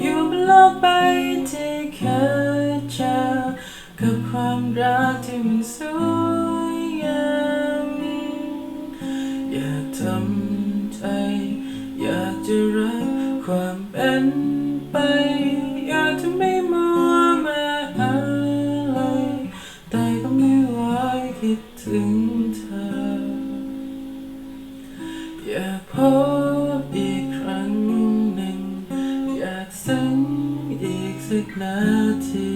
อยู่บนโลกไปที่เคยเจอกับความรักที่มันสวยงามอยากทำใจ อยากจะรักความเป็นไป อยากจะไม่มัวมาอะไรแต่ก็ไม่ไหวคิดถึงเธอ อยากพบ นาที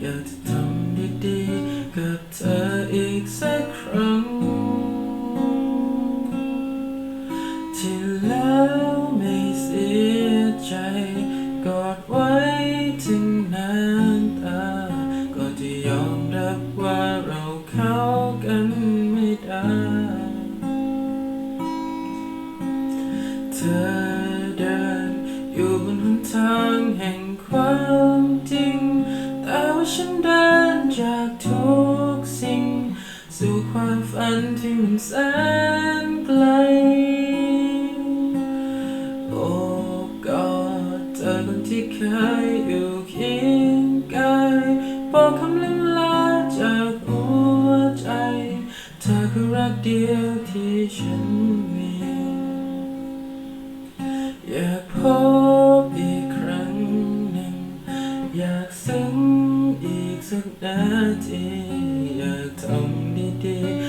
อยากจะทำดีๆ กับเธออีกสักครั้ง ที่แล้วไม่เสียใจกอดไว้ถึงน้ำตาก็ที่ยอมรับว่าเราเข้ากันไม่ได้ เธอ ฉันเดินจากทุกสิ่ง สู่ความฝันที่มันแสนไกลโอบกอดเธอคนที่เคยอยู่เคียงกายบอกคำลืมลาจากหัวใจ เธอคือรักเดียวที่ฉันมี อยากพบอีกครั้งหนึ่ง อยากซึ้ง สักนาทีอยากทำดีๆ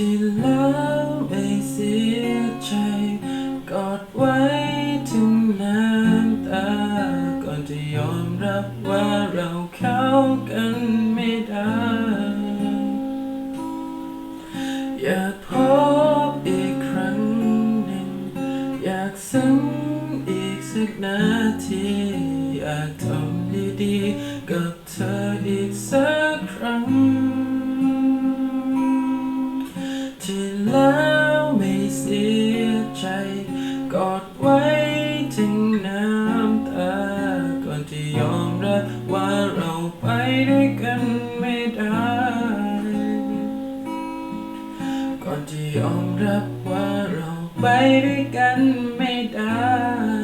ที่แล้วไม่เสียใจ กอดไว้ถึงน้ำตา ก่อนจะยอมรับว่าเราเข้ากันไม่ได้ อยากพบอีกครั้งหนึ่ง อยากซึ้งอีกสักนาที อยากทำดีๆกับเธออีกสัก แล้วไม่เสียใจ กอดไว้ถึงน้ำตา ก่อนที่ยอมรับว่าเราไปด้วยกันไม่ได้ ก่อนที่ยอมรับว่าเราไปด้วยกันไม่ได้